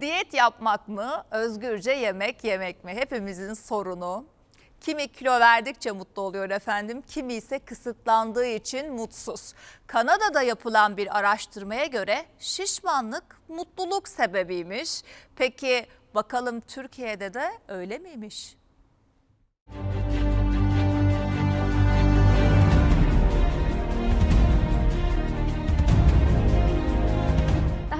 Diyet yapmak mı, özgürce yemek yemek mi? Hepimizin sorunu. Kimi kilo verdikçe mutlu oluyor efendim, kimi ise kısıtlandığı için mutsuz. Kanada'da yapılan bir araştırmaya göre şişmanlık mutluluk sebebiymiş. Peki bakalım Türkiye'de de öyle miymiş?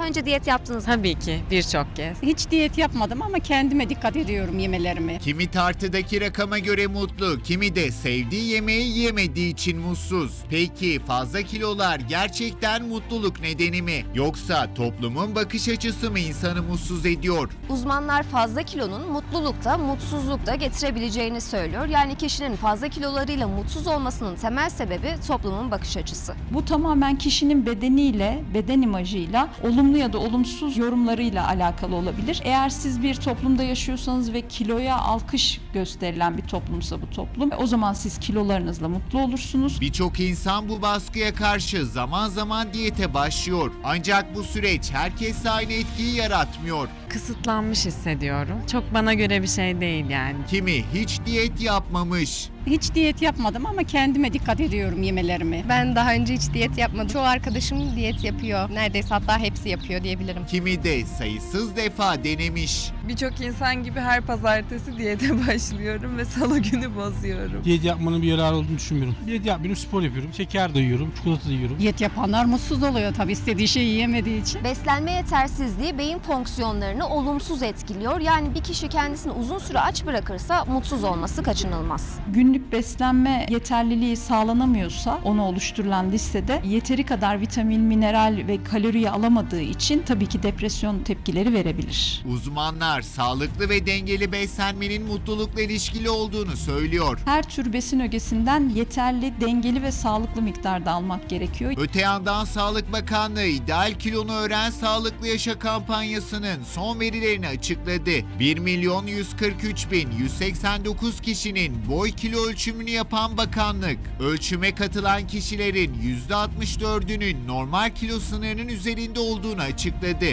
Daha önce diyet yaptınız mı? Tabii ki birçok kez. Hiç diyet yapmadım ama kendime dikkat ediyorum yemelerime. Kimi tartıdaki rakama göre mutlu, kimi de sevdiği yemeği yiyemediği için mutsuz. Peki fazla kilolar gerçekten mutluluk nedeni mi? Yoksa toplumun bakış açısı mı insanı mutsuz ediyor? Uzmanlar fazla kilonun mutlulukta, mutsuzlukta getirebileceğini söylüyor. Yani kişinin fazla kilolarıyla mutsuz olmasının temel sebebi toplumun bakış açısı. Bu tamamen kişinin bedeniyle, beden imajıyla, olumlu ya da olumsuz yorumlarıyla alakalı olabilir. Eğer siz bir toplumda yaşıyorsanız ve kiloya alkış gösterilen bir toplumsa bu toplum, o zaman siz kilolarınızla mutlu olursunuz. Birçok insan bu baskıya karşı zaman zaman diyete başlıyor. Ancak bu süreç herkes aynı etkiyi yaratmıyor. Kısıtlanmış hissediyorum. Çok bana göre bir şey değil yani. Kimi hiç diyet yapmamış. Hiç diyet yapmadım ama kendime dikkat ediyorum yemelerime. Ben daha önce hiç diyet yapmadım. Çoğu arkadaşım diyet yapıyor. Neredeyse hatta hepsi yapıyor diyebilirim. Kimi de sayısız defa denemiş. Birçok insan gibi her pazartesi diyete başlıyorum ve salı günü bozuyorum. Diyet yapmanın bir yararı olduğunu düşünmüyorum. Diyet yapmıyorum, spor yapıyorum. Şeker de yiyorum, çikolata da yiyorum. Diyet yapanlar mutsuz oluyor tabii istediği şeyi yiyemediği için. Beslenme yetersizliği beyin fonksiyonlarını olumsuz etkiliyor. Yani bir kişi kendisini uzun süre aç bırakırsa mutsuz olması kaçınılmaz. Günlük beslenme yeterliliği sağlanamıyorsa onu oluşturulan listede yeteri kadar vitamin, mineral ve kaloriyi alamadığı için tabii ki depresyon tepkileri verebilir. Uzmanlar sağlıklı ve dengeli beslenmenin mutlulukla ilişkili olduğunu söylüyor. Her tür besin ögesinden yeterli, dengeli ve sağlıklı miktarda almak gerekiyor. Öte yandan Sağlık Bakanlığı ideal kilonu öğren sağlıklı yaşa kampanyasının son verilerini açıkladı. 1 milyon 143 bin 189 kişinin boy kilo ölçümünü yapan bakanlık, ölçüme katılan kişilerin %64'ünün normal kilo sınırının üzerinde olduğunu açıkladı.